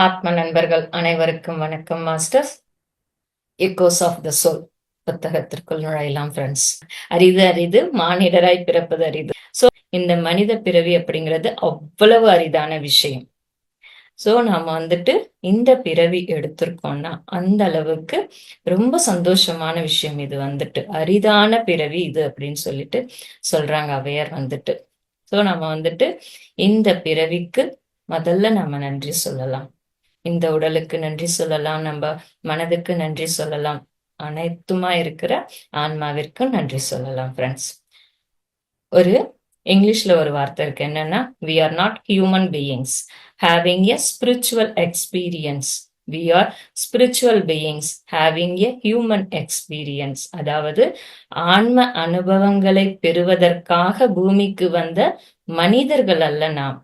ஆத்ம நண்பர்கள் அனைவருக்கும் வணக்கம் masters. Echoes of the soul புத்தகத்திற்குள் நுழையலாம் ஃப்ரெண்ட்ஸ் அரிது அரிது மானிடராய் பிறப்பது அரிது. ஸோ இந்த மனித பிறவி அப்படிங்கிறது அவ்வளவு அரிதான விஷயம். ஸோ நாம வந்துட்டு இந்த பிறவி எடுத்திருக்கோம்னா அந்த அளவுக்கு ரொம்ப சந்தோஷமான விஷயம் இது வந்துட்டு. அரிதான பிறவி இது அப்படின்னு சொல்லிட்டு சொல்றாங்க அவையர் வந்துட்டு. ஸோ நம்ம வந்துட்டு இந்த பிறவிக்கு முதல்ல நம்ம நன்றி சொல்லலாம். இந்த உடலுக்கு நன்றி சொல்லலாம். நம்ம மனதுக்கு நன்றி சொல்லலாம். அனைத்துமா இருக்கிற ஆன்மாவிற்கும் நன்றி சொல்லலாம் ஃப்ரெண்ட்ஸ் ஒரு இங்கிலீஷ்ல ஒரு வார்த்தை இருக்கு. என்னன்னா we are not human beings having a spiritual experience we are spiritual beings having a human experience அதாவது ஆன்ம அனுபவங்களை பெறுவதற்காக பூமிக்கு வந்த மனிதர்கள் அல்ல நாம்.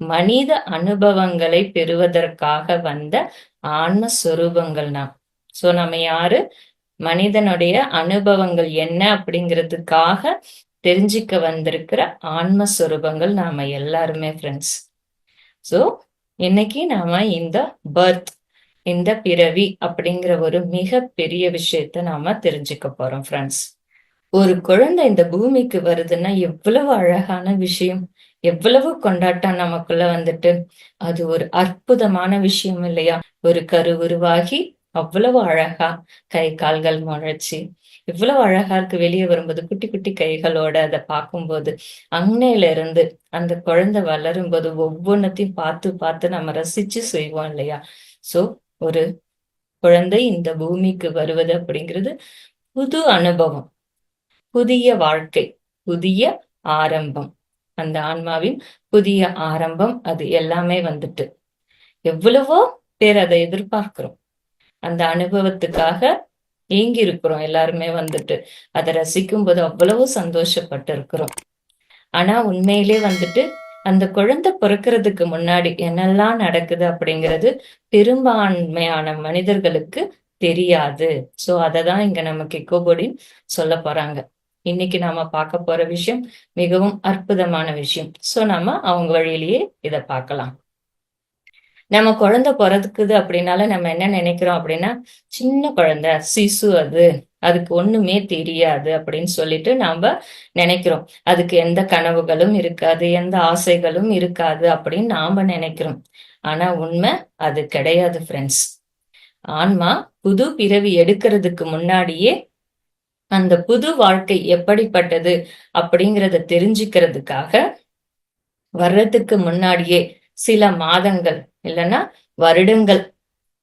மனித அனுபவங்களை பெறுவதற்காக வந்த ஆன்ம சொரூபங்கள் நாம். சோ நம்ம யாரு? மனிதனுடைய அனுபவங்கள் என்ன அப்படிங்கிறதுக்காக தெரிஞ்சுக்க வந்திருக்கிற ஆன்ம சொரூபங்கள் நாம எல்லாருமே ஃப்ரெண்ட்ஸ் சோ இன்னைக்கு நாம இந்த பர்த் இந்த பிறவி அப்படிங்கிற ஒரு மிக பெரிய விஷயத்த நாம தெரிஞ்சுக்க போறோம் ஃப்ரெண்ட்ஸ் ஒரு குழந்தை இந்த பூமிக்கு வருதுன்னா எவ்வளவு அழகான விஷயம் எவ்வளவு கொண்டாட்டம் நமக்குள்ள வந்துட்டு அது ஒரு அற்புதமான விஷயம் இல்லையா? ஒரு கரு உருவாகி அவ்வளவு அழகா கை கால்கள் முளைச்சி இவ்வளவு அழகா இருக்கு வெளியே வரும்போது குட்டி குட்டி கைகளோட அதை பார்க்கும்போது அன்னையில இருந்து அந்த குழந்தை வளரும் போது ஒவ்வொன்றத்தையும் பார்த்து பார்த்து நம்ம ரசிச்சு செய்வோம் இல்லையா? சோ ஒரு குழந்தை இந்த பூமிக்கு வருவது அப்படிங்கிறது புது அனுபவம் புதிய வாழ்க்கை புதிய ஆரம்பம். அந்த ஆன்மாவின் புதிய ஆரம்பம் அது எல்லாமே வந்துட்டு எவ்வளவோ பேர் அதை எதிர்பார்க்கிறோம். அந்த அனுபவத்துக்காக ஏங்கி இருக்கிறோம் எல்லாருமே வந்துட்டு. அதை ரசிக்கும் போது அவ்வளவு சந்தோஷப்பட்டு இருக்கிறோம் ஆனா உண்மையிலே வந்துட்டு அந்த குழந்தை பிறக்கிறதுக்கு முன்னாடி என்னெல்லாம் நடக்குது அப்படிங்கிறது பெரும்பான்மையான மனிதர்களுக்கு தெரியாது. சோ அததான் இங்க நமக்கு எக்கோபோடின் சொல்ல போறாங்க. இன்னைக்கு நாம பார்க்க போற விஷயம் மிகவும் அற்புதமான விஷயம். சோ நாம அவங்க வழியிலேயே இதை பார்க்கலாம். நம்ம குழந்தை பிறக்குது அப்படின்னால நம்ம என்ன நினைக்கிறோம் அப்படின்னா சின்ன குழந்தை சிசு அது. அதுக்கு ஒண்ணுமே தெரியாது அப்படின்னு சொல்லிட்டு நாம நினைக்கிறோம். அதுக்கு எந்த கனவுகளும் இருக்காது எந்த ஆசைகளும் இருக்காது அப்படின்னு நாம நினைக்கிறோம். ஆனா உண்மை அது கிடையாது ஃப்ரெண்ட்ஸ் ஆன்மா புது பிறவி எடுக்கிறதுக்கு முன்னாடியே அந்த புது வாழ்க்கை எப்படிப்பட்டது அப்படிங்கிறத தெரிஞ்சுக்கிறதுக்காக வர்றதுக்கு முன்னாடியே சில மாதங்கள் இல்லைன்னா வருடங்கள்.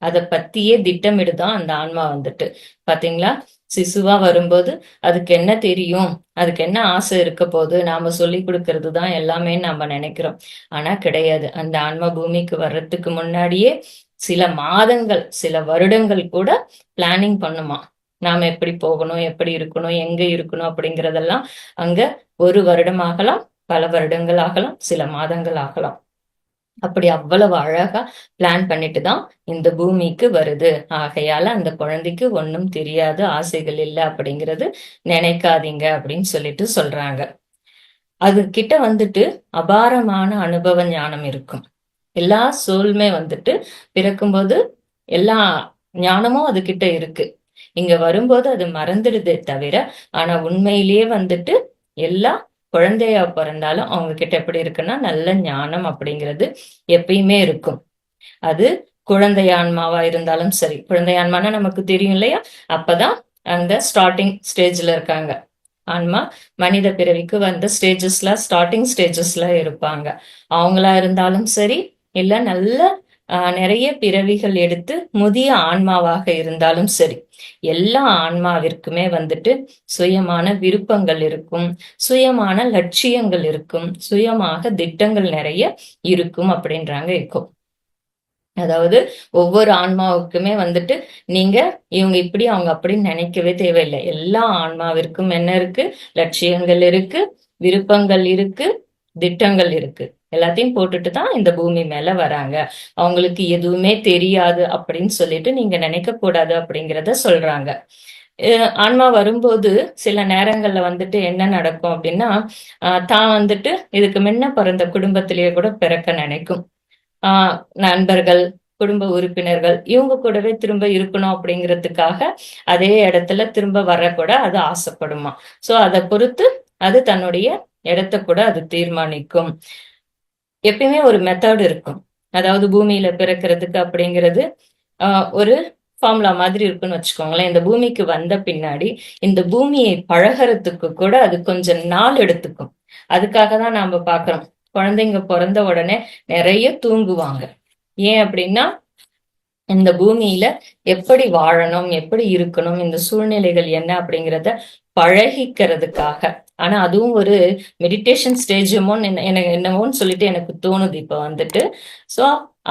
அதை பத்தியே திட்டமிடுதான் அந்த ஆன்மா வந்துட்டு. பாத்தீங்களா? சிசுவா வரும்போது அதுக்கு என்ன தெரியும்? அதுக்கு என்ன ஆசை இருக்க போது நாம சொல்லி கொடுக்கறது தான் எல்லாமே நம்ம நினைக்கிறோம். ஆனா கிடையாது. அந்த ஆன்மா பூமிக்கு வர்றதுக்கு முன்னாடியே சில மாதங்கள் சில வருடங்கள் கூட பிளானிங் பண்ணுமா? நாம எப்படி போகணும் எப்படி இருக்கணும் எங்க இருக்கணும் அப்படிங்கறதெல்லாம் அங்க ஒரு வருடம் ஆகலாம் பல வருடங்கள் ஆகலாம் சில மாதங்கள் ஆகலாம். அப்படி அவ்வளவு அழகா பிளான் பண்ணிட்டு தான் இந்த பூமிக்கு வருது. ஆகையால அந்த குழந்தைக்கு ஒன்றும் தெரியாது ஆசைகள் இல்லை அப்படிங்கிறது நினைக்காதீங்க அப்படின்னு சொல்லிட்டு சொல்றாங்க. அது கிட்ட வந்துட்டு அபாரமான அனுபவ ஞானம் இருக்கும். எல்லா சோல்மே வந்துட்டு பிறக்கும்போது எல்லா ஞானமும் அது கிட்ட இருக்கு. இங்க வரும்போது அது மறந்துடுதே தவிர ஆனா உண்மையிலேயே வந்துட்டு எல்லா குழந்தையா பிறந்தாலும் அவங்க கிட்ட எப்படி இருக்குன்னா நல்ல ஞானம் அப்படிங்கிறது எப்பயுமே இருக்கும். அது குழந்தையான்மாவா இருந்தாலும் சரி. குழந்தையான்மானா நமக்கு தெரியும் இல்லையா? அப்பதான் அந்த ஸ்டார்டிங் ஸ்டேஜ்ல இருக்காங்க. ஆன்மா மனித பிறவிக்கு வந்த ஸ்டேஜஸ்ல ஸ்டார்டிங் ஸ்டேஜஸ்ல இருப்பாங்க. அவங்களா இருந்தாலும் சரி இல்ல நல்ல நிறைய பிறவிகள் எடுத்து முதிய ஆன்மாவாக இருந்தாலும் சரி எல்லா ஆன்மாவிற்குமே வந்துட்டு சுயமான விருப்பங்கள் இருக்கும் சுயமான லட்சியங்கள் இருக்கும் சுயமாக திட்டங்கள் நிறைய இருக்கும் அப்படின்றாங்க இருக்கும் அதாவது ஒவ்வொரு ஆன்மாவுக்குமே வந்துட்டு நீங்க இவங்க இப்படி அவங்க அப்படின்னு நினைக்கவே தேவையில்லை. எல்லா ஆன்மாவிற்கும் என்ன இருக்கு? லட்சியங்கள் இருக்கு விருப்பங்கள் இருக்கு திட்டங்கள் இருக்கு. எல்லாத்தையும் போட்டுட்டு தான் இந்த பூமி மேல வராங்க. அவங்களுக்கு எதுவுமே தெரியாது அப்படின்னு சொல்லிட்டு நீங்க நினைக்க கூடாது அப்படிங்கிறத சொல்றாங்க. ஆன்மா வரும்போது சில நேரங்கள்ல வந்துட்டு என்ன நடக்கும் அப்படின்னா தான் வந்துட்டு இதுக்கு முன்ன பிறந்த குடும்பத்திலேயே கூட பிறக்க நினைக்கும். ஆஹ் நண்பர்கள் குடும்ப உறுப்பினர்கள் இவங்க கூடவே திரும்ப இருக்கணும் அப்படிங்கிறதுக்காக அதே இடத்துல திரும்ப வரக்கூட அது ஆசைப்படுமா? சோ அதை பொறுத்து அது தன்னுடைய இடத்த கூட அது தீர்மானிக்கும். எப்பயுமே ஒரு மெத்தட் இருக்கும். அதாவது பூமியில பிறக்கிறதுக்கு அப்படிங்கிறது ஆஹ் ஒரு ஃபார்முலா மாதிரி இருக்குன்னு வச்சுக்கோங்களேன். இந்த பூமிக்கு வந்த பின்னாடி இந்த பூமியை பழகிறதுக்கு கூட அது கொஞ்சம் நாள் எடுத்துக்கும். அதுக்காக தான் நாம பாக்குறோம் குழந்தைங்க பிறந்த உடனே நிறைய தூங்குவாங்க. ஏன் அப்படின்னா இந்த பூமியில எப்படி வாழணும் எப்படி இருக்கணும் இந்த சூழ்நிலைகள் என்ன அப்படிங்கிறத பழகிக்கிறதுக்காக. ஆனா அதுவும் ஒரு மெடிடேஷன் ஸ்டேஜுமோ என்ன எனக்கு என்னமோன்னு சொல்லிட்டு எனக்கு தோணுது இப்ப வந்துட்டு. சோ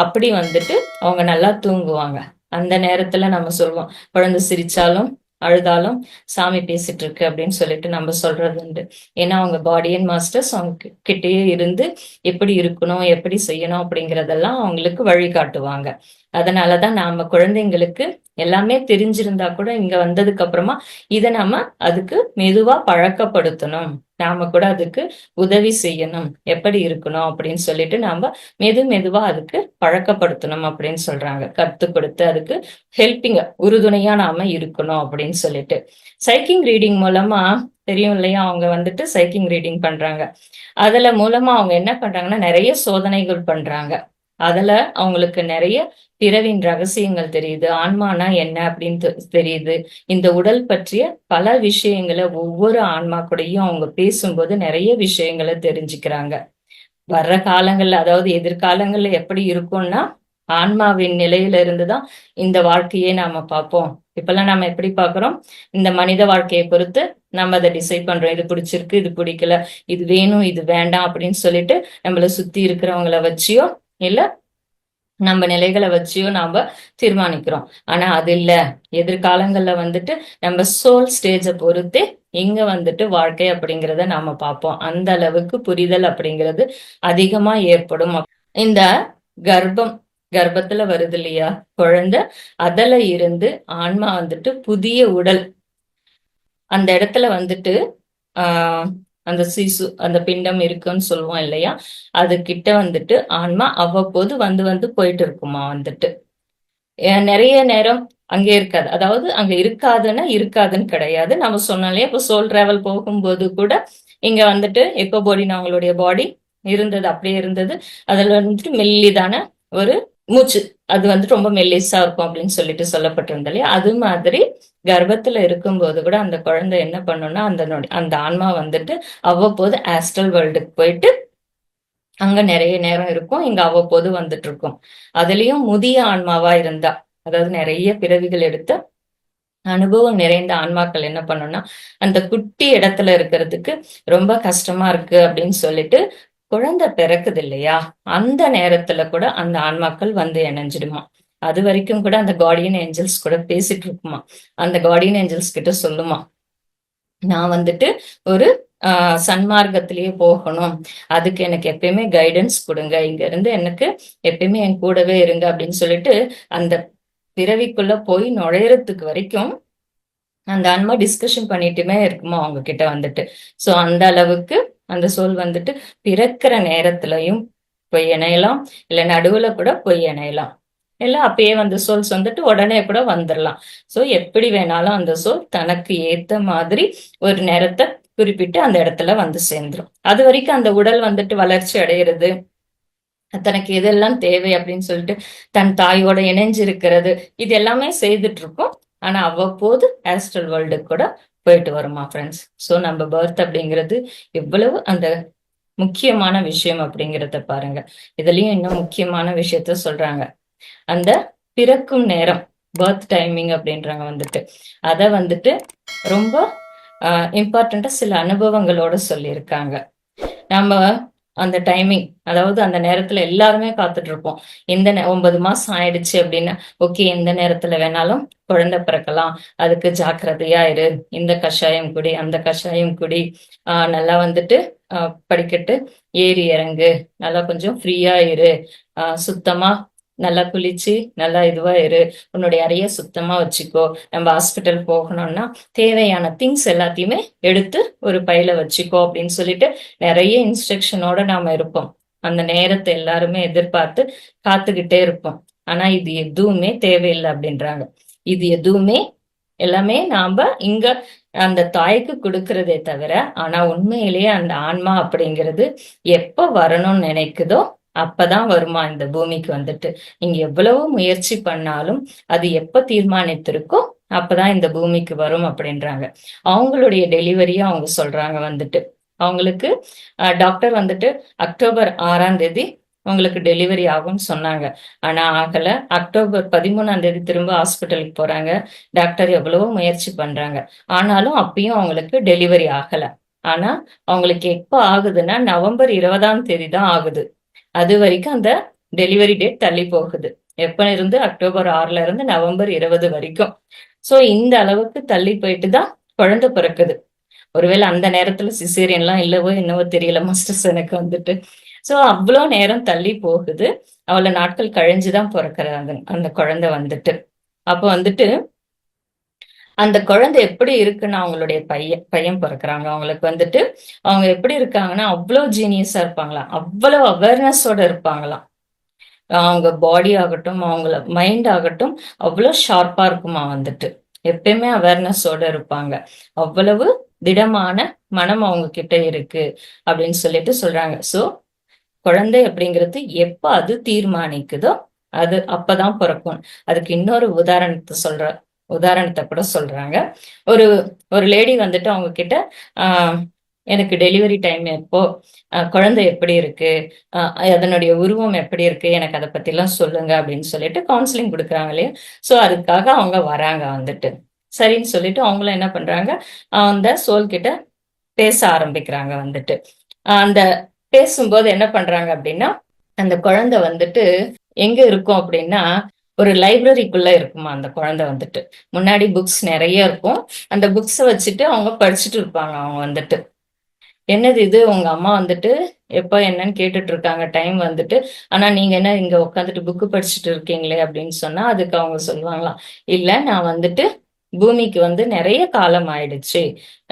அப்படி வந்துட்டு அவங்க நல்லா தூங்குவாங்க. அந்த நேரத்துல நம்ம சொல்லுவோம் குழந்தை சிரிச்சாலும் அழுதாலும் சாமி பேசிட்டு இருக்கு அப்படின்னு சொல்லிட்டு நம்ம சொல்றது உண்டு. ஏன்னா அவங்க கார்டியன் மாஸ்டர்ஸ் அவங்க கிட்டேயே இருந்து எப்படி இருக்கணும் எப்படி செய்யணும் அப்படிங்கறதெல்லாம் அவங்களுக்கு வழிகாட்டுவாங்க. அதனாலதான் நாம குழந்தைங்களுக்கு எல்லாமே தெரிஞ்சிருந்தா கூட இங்க வந்ததுக்கு அப்புறமா இதை நம்ம அதுக்கு மெதுவா பழக்கப்படுத்தணும். நாம கூட அதுக்கு உதவி செய்யணும். எப்படி இருக்கணும் அப்படின்னு சொல்லிட்டு நாம மெது மெதுவா அதுக்கு பழக்கப்படுத்தணும் அப்படின்னு சொல்றாங்க. கத்து கொடுத்து அதுக்கு ஹெல்பிங்க உறுதுணையா நாம இருக்கணும் அப்படின்னு சொல்லிட்டு. சைக்கிங் ரீடிங் மூலமா தெரியும் இல்லையா? அவங்க வந்துட்டு சைக்கிங் ரீடிங் பண்றாங்க. அதுல மூலமா அவங்க என்ன பண்றாங்கன்னா நிறைய சோதனைகள் பண்றாங்க. அதுல அவங்களுக்கு நிறைய பிறவின் ரகசியங்கள் தெரியுது. ஆன்மானா என்ன அப்படின்னு தெரியுது. இந்த உடல் பற்றிய பல விஷயங்களை ஒவ்வொரு ஆன்மா கூடயும் அவங்க பேசும்போது நிறைய விஷயங்களை தெரிஞ்சுக்கிறாங்க. வர்ற காலங்கள்ல அதாவது எதிர்காலங்கள்ல எப்படி இருக்கும்னா ஆன்மாவின் நிலையில இருந்துதான் இந்த வாழ்க்கையே நாம பார்ப்போம். இப்பெல்லாம் நம்ம எப்படி பாக்குறோம் இந்த மனித வாழ்க்கையை பொறுத்து நம்ம அதை டிசைட் பண்றோம். இது பிடிச்சிருக்கு இது பிடிக்கல இது வேணும் இது வேண்டாம் அப்படின்னு சொல்லிட்டு நம்மள சுத்தி இருக்கிறவங்கள வச்சியோ இல்ல நம்ம நிலைகளை வச்சியும் நாம தீர்மானிக்கிறோம். ஆனா அது இல்ல. எதிர்காலங்கள்ல வந்துட்டு நம்ம சோல் ஸ்டேஜை பொறுத்தே இங்க வந்துட்டு வாழ்க்கை அப்படிங்கிறத நாம பார்ப்போம். அந்த அளவுக்கு புரிதல் அப்படிங்கிறது அதிகமா ஏற்படும். இந்த கர்ப்பம் கர்ப்பத்துல வருது இல்லையா குழந்தை அதுல இருந்து ஆன்மா வந்துட்டு புதிய உடல். அந்த இடத்துல வந்துட்டு ஆஹ் அந்த சிசு அந்த பிண்டம் இருக்குன்னு சொல்லுவோம் இல்லையா? அது கிட்ட வந்துட்டு ஆன்மா அவ்வப்போது வந்து வந்து போயிட்டு இருக்குமா வந்துட்டு நிறைய நேரம் அங்கே இருக்காது. அதாவது அங்க இருக்காதுன்னா இருக்காதுன்னு கிடையாது. நம்ம சொன்னாலே இப்போ சோல் டிராவல் போகும்போது கூட இங்க வந்துட்டு எக்கோ பாடின்னு அவங்களுடைய பாடி இருந்தது அப்படியே இருந்தது. அதுல வந்துட்டு மெல்லிதான ஒரு மூச்சு அது வந்து ரொம்ப மெல்லிசா இருக்கும் அப்படின்னு சொல்லிட்டு சொல்லப்பட்டிருந்தது. இல்லையா அது மாதிரி கர்ப்பத்துல இருக்கும்போது கூட அந்த குழந்தை என்ன பண்ணும்னா அந்த அந்த ஆன்மா வந்துட்டு அவ்வப்போது ஆஸ்ட்ரல் வேர்ல்டுக்கு போயிட்டு அங்க நிறைய நேரம் இருக்கும். இங்க அவ்வப்போது வந்துட்டு இருக்கும் அதுலயும் முதிய ஆன்மாவா இருந்தா அதாவது நிறைய பிறவிகள் எடுத்த அனுபவம் நிறைந்த ஆன்மாக்கள் என்ன பண்ணும்னா அந்த குட்டி இடத்துல இருக்கிறதுக்கு ரொம்ப கஷ்டமா இருக்கு அப்படின்னு சொல்லிட்டு குழந்தை பிறக்குது இல்லையா அந்த நேரத்துல கூட அந்த ஆன்மாக்கள் வந்து இணைஞ்சிடுமா? அது வரைக்கும் கூட அந்த கார்டியன் ஏஞ்சல்ஸ் கூட பேசிட்டு இருக்குமா அந்த கார்டியன் ஏஞ்சல்ஸ் கிட்ட சொல்லுமா? நான் வந்துட்டு ஒரு சன்மார்க்கத்திலேயே போகணும். அதுக்கு எனக்கு எப்பயுமே கைடன்ஸ் கொடுங்க. இங்க இருந்து எனக்கு எப்பயுமே என் கூடவே இருங்க அப்படின்னு சொல்லிட்டு அந்த பிறவிக்குள்ள போய் நுழையறதுக்கு வரைக்கும் அந்த ஆன்மா டிஸ்கஷன் பண்ணிட்டுமே இருக்குமா அவங்க கிட்ட வந்துட்டு? சோ அந்த அளவுக்கு அந்த சொல் வந்துட்டு பிறக்கிற நேரத்திலையும் பொய் இணையலாம் இல்லை நடுவுல கூட பொய் இணையலாம் இல்லை அப்பயே வந்து சோல்ஸ் வந்துட்டு உடனே கூட வந்துடலாம் ஸோ எப்படி வேணாலும் அந்த சொல் தனக்கு ஏத்த மாதிரி ஒரு நேரத்தை குறிப்பிட்டு அந்த இடத்துல வந்து சேர்ந்துரும். அது வரைக்கும் அந்த உடல் வந்துட்டு வளர்ச்சி அடைகிறது தனக்கு எதெல்லாம் தேவை அப்படின்னு சொல்லிட்டு தன் தாயோட இணைஞ்சிருக்கிறது இது எல்லாமே செய்துட்டு இருக்கோம். ஆனா அவ்வப்போது ஆஸ்ட்ரல் வேர்ல்டு கூட போயிட்டு வருமா ஃப்ரெண்ட்ஸ் ஸோ நம்ம பர்த் அப்படிங்கிறது எவ்வளவு அந்த முக்கியமான விஷயம் அப்படிங்கிறத பாருங்க. இதுலயும் இன்னும் முக்கியமான விஷயத்த சொல்றாங்க. அந்த பிறக்கும் நேரம் பர்த் டைமிங் அப்படின்றாங்க வந்துட்டு அத வந்துட்டு ரொம்ப இம்பார்ட்டண்டா சில அனுபவங்களோட சொல்லியிருக்காங்க. நம்ம அந்த டைமிங் அதாவது அந்த நேரத்துல எல்லாருமே காத்துட்டு இருப்போம் எந்த ஒன்பது மாசம் ஆயிடுச்சு அப்படின்னு ஓகே எந்த நேரத்துல வேணாலும் குழந்தை பிறக்கலாம். அதுக்கு ஜாக்கிரதையா இரு. இந்த கஷாயம் குடி அந்த கஷாயம் குடி. ஆஹ் நல்லா வந்துட்டு படிக்கட்டு ஏறி இறங்கு. நல்லா கொஞ்சம் ஃப்ரீயா இரு. ஆஹ் சுத்தமா நல்லா குளிச்சு நல்லா இதுவா இரு. உன்னுடைய அறைய சுத்தமா வச்சுக்கோ. நம்ம ஹாஸ்பிட்டல் போகணும்னா தேவையான திங்ஸ் எல்லாத்தையுமே எடுத்து ஒரு பையில வச்சுக்கோ அப்படின்னு சொல்லிட்டு நிறைய இன்ஸ்ட்ரக்ஷனோட நாம இருப்போம். அந்த நேரத்தை எல்லாருமே எதிர்பார்த்து காத்துக்கிட்டே இருப்போம். ஆனா இது எதுவுமே தேவையில்லை அப்படின்றாங்க. இது எதுவுமே எல்லாமே நாம இங்க அந்த தாய்க்கு கொடுக்கறதே தவிர ஆனா உண்மையிலேயே அந்த ஆன்மா அப்படிங்கிறது எப்ப வரணும்னு நினைக்குதோ அப்பதான் வருமா இந்த பூமிக்கு வந்துட்டு? நீங்க எவ்வளவு முயற்சி பண்ணாலும் அது எப்ப தீர்மானித்திருக்கோ அப்பதான் இந்த பூமிக்கு வரும் அப்படின்றாங்க. அவங்களுடைய டெலிவரியை அவங்க சொல்றாங்க வந்துட்டு. அவங்களுக்கு டாக்டர் வந்துட்டு அக்டோபர் ஆறாம் தேதி உங்களுக்கு டெலிவரி ஆகும்னு சொன்னாங்க. ஆனா ஆகல. அக்டோபர் பதிமூணாம் தேதி திரும்ப ஹாஸ்பிட்டலுக்கு போறாங்க. டாக்டர் எவ்வளவோ முயற்சி பண்றாங்க. ஆனாலும் அப்பயும் அவங்களுக்கு டெலிவரி ஆகல. ஆனா அவங்களுக்கு எப்ப ஆகுதுன்னா நவம்பர் இருபதாம் தேதி தான் ஆகுது. அது வரைக்கும் அந்த டெலிவரி டேட் தள்ளி போகுது. எப்ப இருந்து? அக்டோபர் ஆறுல இருந்து நவம்பர் இருபது வரைக்கும். சோ இந்த அளவுக்கு தள்ளி போயிட்டு தான் குழந்தை பிறக்குது. ஒருவேளை அந்த நேரத்துல சிசேரியன்லாம் இல்லவோ என்னவோ தெரியல மாஸ்டர்ஸ் எனக்கு வந்துட்டு. சோ அவ்வளோ நேரம் தள்ளி போகுது. அவளை நாட்கள் கழிஞ்சுதான் பிறக்கிறாங்க அந்த குழந்தை வந்துட்டு. அப்போ வந்துட்டு அந்த குழந்தை எப்படி இருக்குன்னு அவங்களுடைய பையன் பையன் பிறக்கிறாங்க. அவங்களுக்கு வந்துட்டு அவங்க எப்படி இருக்காங்கன்னா அவ்வளோ ஜீனியஸா இருப்பாங்களாம். அவ்வளவு அவேர்னஸோட இருப்பாங்களாம். அவங்க பாடி ஆகட்டும் அவங்கள மைண்ட் ஆகட்டும் அவ்வளோ ஷார்ப்பா இருக்குமா வந்துட்டு. எப்பயுமே அவேர்னஸோட இருப்பாங்க. அவ்வளவு திடமான மனம் அவங்க கிட்ட இருக்கு அப்படின்னு சொல்லிட்டு சொல்றாங்க. சோ குழந்தை அப்படிங்கிறது எப்ப அது தீர்மானிக்குதோ அது அப்பதான் பிறக்கும். அதுக்கு இன்னொரு உதாரணத்தை சொல்ற உதாரணத்தை கூட சொல்றாங்க. ஒரு ஒரு லேடி வந்துட்டு அவங்க கிட்ட எனக்கு டெலிவரி டைம் எப்போ? குழந்தை எப்படி இருக்கு? அதனுடைய உருவம் எப்படி இருக்கு? எனக்கு அதை பத்திலாம் சொல்லுங்க. அப்படின்னு சொல்லிட்டு கவுன்சிலிங் கொடுக்குறாங்க இல்லையா? ஸோ அதுக்காக அவங்க வராங்க வந்துட்டு. சரின்னு சொல்லிட்டு அவங்களும் என்ன பண்றாங்க? அந்த சோல் கிட்ட பேச ஆரம்பிக்கிறாங்க வந்துட்டு. அந்த பேசும்போது என்ன பண்றாங்க அப்படின்னா அந்த குழந்தை வந்துட்டு எங்க இருக்கும் அப்படின்னா ஒரு லைப்ரரிக்குள்ள இருக்குமா? அந்த குழந்தை வந்துட்டு. முன்னாடி புக்ஸ் நிறைய இருக்கும். அந்த புக்ஸை வச்சுட்டு அவங்க படிச்சுட்டு இருப்பாங்க அவங்க வந்துட்டு. என்னது இது? உங்க அம்மா வந்துட்டு எப்போ என்னன்னு கேட்டுட்டு இருக்காங்க டைம் வந்துட்டு. ஆனா நீங்க என்ன இங்க உட்காந்துட்டு புக்கு படிச்சுட்டு இருக்கீங்களே அப்படின்னு சொன்னா அதுக்கு அவங்க சொல்லுவாங்களாம் இல்ல நான் வந்துட்டு பூமிக்கு வந்து நிறைய காலம் ஆயிடுச்சு.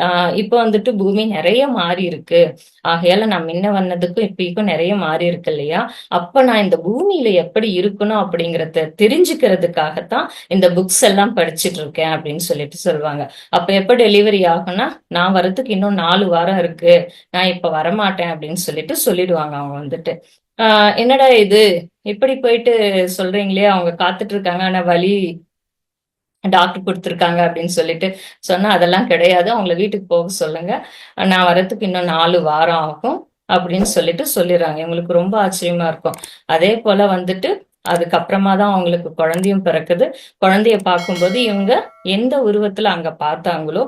ஆஹ் இப்ப வந்துட்டு பூமி நிறைய மாறி இருக்கு. ஆகையால நான் முன்ன வந்ததுக்கும் இப்பயும் நிறைய மாறி இருக்கு இல்லையா? அப்ப நான் இந்த பூமியில எப்படி இருக்கணும் அப்படிங்கறத தெரிஞ்சுக்கிறதுக்காகத்தான் இந்த புக்ஸ் எல்லாம் படிச்சுட்டு இருக்கேன் அப்படின்னு சொல்லிட்டு சொல்லுவாங்க. அப்ப எப்ப டெலிவரி ஆகும்னா நான் வரத்துக்கு இன்னும் நாலு வாரம் இருக்கு. நான் இப்ப வரமாட்டேன் அப்படின்னு சொல்லிட்டு சொல்லிடுவாங்க அவங்க வந்துட்டு. ஆஹ் என்னடா இது? இப்படி போயிட்டு சொல்றீங்களே அவங்க காத்துட்டு இருக்காங்க. ஆனா வழி டாக்டர் கொடுத்துருக்காங்க அப்படின்னு சொல்லிட்டு சொன்னா அதெல்லாம் கிடையாது. அவங்கள வீட்டுக்கு போக சொல்லுங்க. நான் வரத்துக்கு இன்னும் நாலு வாரம் ஆகும் அப்படின்னு சொல்லிட்டு சொல்லிடுறாங்க. இவங்களுக்கு ரொம்ப ஆச்சரியமா இருக்கும். அதே போல வந்துட்டு அதுக்கப்புறமா தான் அவங்களுக்கு குழந்தையும் பிறக்குது. குழந்தைய பார்க்கும்போது இவங்க எந்த உருவத்துல அங்க பார்த்தாங்களோ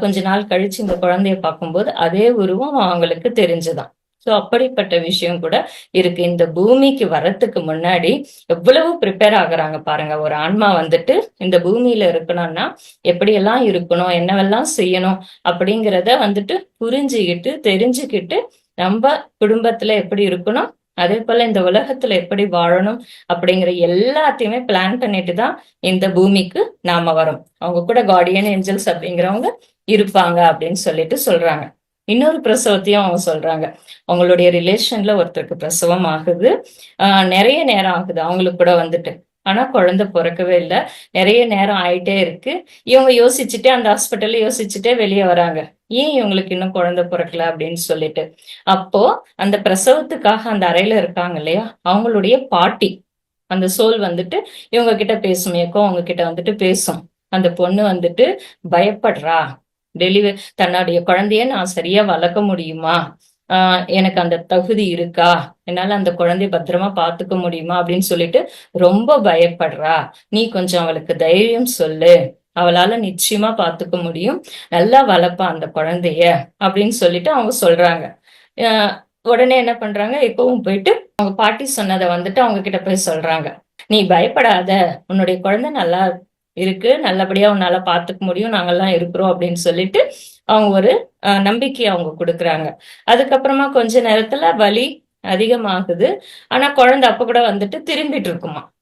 கொஞ்ச நாள் கழிச்சு இந்த குழந்தைய பார்க்கும்போது அதே உருவம் அவங்களுக்கு தெரிஞ்சுதான். ஸோ அப்படிப்பட்ட விஷயம் கூட இருக்கு. இந்த பூமிக்கு வரத்துக்கு முன்னாடி எவ்வளவு ப்ரிப்பேர் ஆகுறாங்க பாருங்க. ஒரு ஆன்மா வந்துட்டு இந்த பூமியில இருக்கணும்னா எப்படியெல்லாம் இருக்கணும் என்னவெல்லாம் செய்யணும் அப்படிங்கிறத வந்துட்டு புரிஞ்சுக்கிட்டு தெரிஞ்சுக்கிட்டு நம்ம குடும்பத்துல எப்படி இருக்கணும் அதே போல இந்த உலகத்துல எப்படி வாழணும் அப்படிங்கிற எல்லாத்தையுமே பிளான் பண்ணிட்டு தான் இந்த பூமிக்கு நாம வரோம். அவங்க கூட கார்டியன் ஏஞ்சல்ஸ் அப்படிங்கிறவங்க இருப்பாங்க அப்படின்னு சொல்லிட்டு சொல்றாங்க. இன்னொரு பிரசவத்தையும் அவங்க சொல்றாங்க. அவங்களுடைய ரிலேஷன்ல ஒருத்தருக்கு பிரசவம் ஆகுது. ஆஹ் நிறைய நேரம் ஆகுது. அவங்களுக்கு கூட வந்துட்டு. ஆனா குழந்தை பிறக்கவே இல்லை. நிறைய நேரம் ஆயிட்டே இருக்கு. இவங்க யோசிச்சுட்டே அந்த ஹாஸ்பிட்டல்ல யோசிச்சுட்டே வெளியே வராங்க. ஏன் இவங்களுக்கு இன்னும் குழந்தை பிறக்கல அப்படின்னு சொல்லிட்டு. அப்போ அந்த பிரசவத்துக்காக அந்த அறையில இருக்காங்க இல்லையா? அவங்களுடைய பாட்டி. அந்த சோல் வந்துட்டு இவங்க கிட்ட பேசும் ஏக்கோ அவங்க கிட்ட வந்துட்டு பேசும். அந்த பொண்ணு வந்துட்டு பயப்படுறா. டெலிவரி தன்னுடைய குழந்தைய நான் சரியா வளர்க்க முடியுமா? ஆஹ் எனக்கு அந்த தகுதி இருக்கா? என்னால அந்த குழந்தைய பத்திரமா பாத்துக்க முடியுமா? அப்படின்னு சொல்லிட்டு ரொம்ப பயப்படுறா. நீ கொஞ்சம் அவளுக்கு தைரியம் சொல்லு. அவளால நிச்சயமா பாத்துக்க முடியும். நல்லா வளர்ப்பா அந்த குழந்தைய. அப்படின்னு சொல்லிட்டு அவங்க சொல்றாங்க. உடனே என்ன பண்றாங்க? இப்பவும் போயிட்டு அவங்க பாட்டி சொன்னதை வந்துட்டு அவங்க கிட்ட போய் சொல்றாங்க. நீ பயப்படாத. உன்னுடைய குழந்தை நல்லா இருக்கு. நல்லபடியா உன்னால பாத்துக்க முடியும். நாங்கெல்லாம் இருக்கிறோம் அப்படின்னு சொல்லிட்டு அவங்க ஒரு நம்பிக்கை அவங்க கொடுக்குறாங்க. அதுக்கப்புறமா கொஞ்ச நேரத்துல வலி அதிகமாகுது. ஆனா குழந்தை அப்ப கூட வந்துட்டு திரும்பிட்டு இருக்குமா?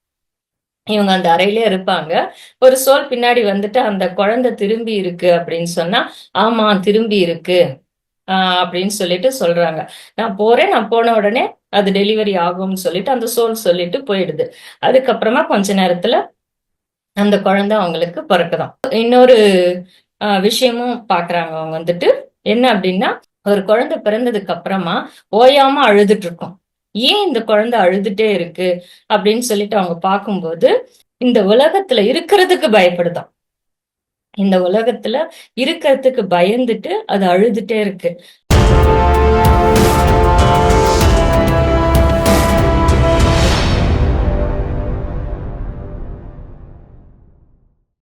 இவங்க அந்த அறையிலே இருப்பாங்க. ஒரு சோல் பின்னாடி வந்துட்டு அந்த குழந்தை திரும்பி இருக்கு அப்படின்னு சொன்னா ஆமா திரும்பி இருக்கு. ஆஹ் அப்படின்னு சொல்லிட்டு சொல்றாங்க. நான் போறேன். நான் போன உடனே அது டெலிவரி ஆகும்னு சொல்லிட்டு அந்த சோல் சொல்லிட்டு போயிடுது. அதுக்கப்புறமா கொஞ்ச நேரத்துல அந்த குழந்தை அவங்களுக்கு பிறக்குதான். இன்னொரு விஷயமும் பாக்குறாங்க அவங்க வந்துட்டு. என்ன அப்படின்னா ஒரு குழந்தை பிறந்ததுக்கு அப்புறமா ஓயாம அழுதுட்டு இருக்கும். ஏன் இந்த குழந்தை அழுதுட்டே இருக்கு? அப்படின்னு சொல்லிட்டு அவங்க பார்க்கும்போது இந்த உலகத்துல இருக்கிறதுக்கு பயப்படுதான். இந்த உலகத்துல இருக்கிறதுக்கு பயந்துட்டு அது அழுதுட்டே இருக்கு.